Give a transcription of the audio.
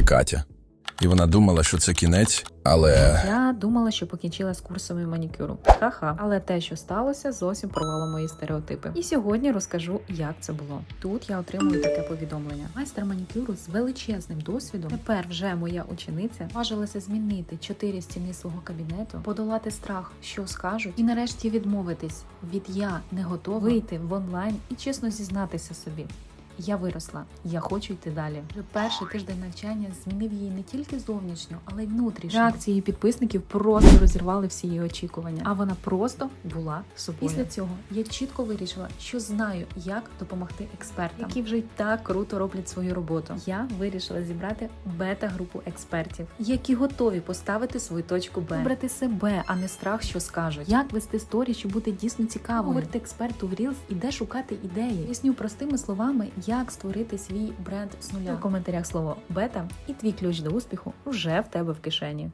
Це Катя. І вона думала, що це кінець, але Я думала, що покінчила з курсами манікюру. Ха-ха. Але те, що сталося, зовсім порвало мої стереотипи. І сьогодні розкажу, як це було. Тут я отримую таке повідомлення. Майстер манікюру з величезним досвідом. Тепер вже моя учениця важилася змінити чотири стіни свого кабінету, подолати страх, що скажуть, і нарешті відмовитись від я не готова вийти в онлайн і чесно зізнатися собі. Я виросла, я хочу йти далі. Вже перший тиждень навчання змінив її не тільки зовнішньо, але й внутрішньо. Реакції її підписників просто розірвали всі її очікування. А вона просто була собою. Після цього я чітко вирішила, що знаю, як допомогти експертам, які вже й так круто роблять свою роботу. Я вирішила зібрати бета-групу експертів, які готові поставити свою точку Б, вибрати себе, а не страх, що скажуть. Як вести сторі, щоб бути дійсно цікавою. Говорити експерту в Reels і де шукати ідеї. Поясню простими словами, як створити свій бренд з нуля. У коментарях слово бета і твій ключ до успіху вже в тебе в кишені.